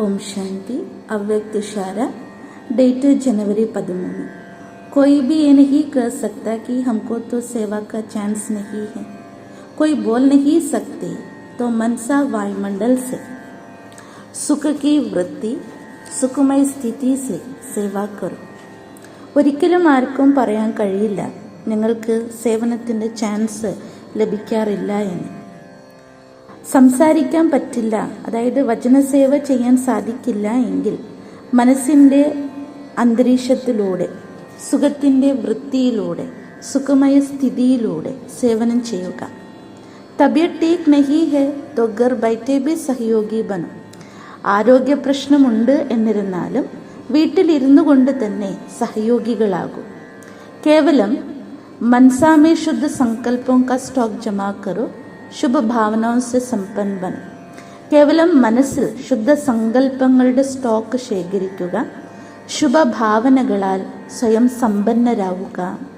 ओम शांति अव्यक्त अव्यक्तशारा डेट जनवरी पदमून कोई भी ये नहीं कह सकता कि हमको तो सेवा का चांस नहीं है। कोई बोल नहीं सकते तो मनसा वायुमंडल से। सुख की वृत्ति, सुखमय സുഖമയ സ്ഥിതി സേവാക്കറു ഒരിക്കലും ആർക്കും പറയാൻ കഴിയില്ല, നിങ്ങൾക്ക് സേവനത്തിൻ്റെ ചാൻസ് ലഭിക്കാറില്ല എന്ന്. സംസാരിക്കാൻ പറ്റില്ല അതായത് വചനസേവ ചെയ്യാൻ സാധിക്കില്ല എങ്കിൽ മനസ്സിൻ്റെ അന്തരീക്ഷത്തിലൂടെ സുഖത്തിൻ്റെ വൃത്തിയിലൂടെ സുഖമയ സ്ഥിതിയിലൂടെ സേവനം ചെയ്യുക തബിയത്ത് ടീക്ക് നഹി ഹെ तो घर बैठे भी सहयोगी बनो ആരോഗ്യ പ്രശ്നമുണ്ട് എന്നിരുന്നാലും വീട്ടിലിരുന്നു കൊണ്ട് തന്നെ സഹയോഗികളാകൂ കേവലം മനസാമേ ശുദ്ധ സങ്കല്പം കാ സ്റ്റോക്ക് ജമാ കറോ ശുഭഭാവനവും സെ സമ്പന്ന ബനോ കേവലം മനസ്സിൽ ശുദ്ധ സങ്കല്പങ്ങളുടെ സ്റ്റോക്ക് ശേഖരിക്കുക ശുഭഭാവനകളാൽ സ്വയം സമ്പന്നരാവുക.